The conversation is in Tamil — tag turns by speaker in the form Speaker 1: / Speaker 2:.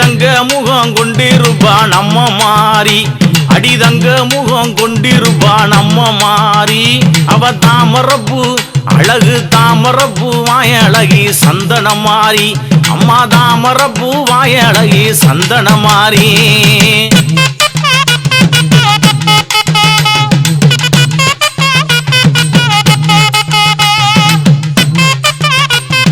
Speaker 1: அடிதங்க முகம் கொண்டிருப்பா நம்ம மாறி. அடிதங்க முகம் கொண்டிருப்பா நம்ம மாறி. அவ தாமரப்பு அழகு தாமரப்பு வாய அழகி சந்தன மாறி. அம்மா தாமரப்பு வாய அழகி சந்தன மாறி.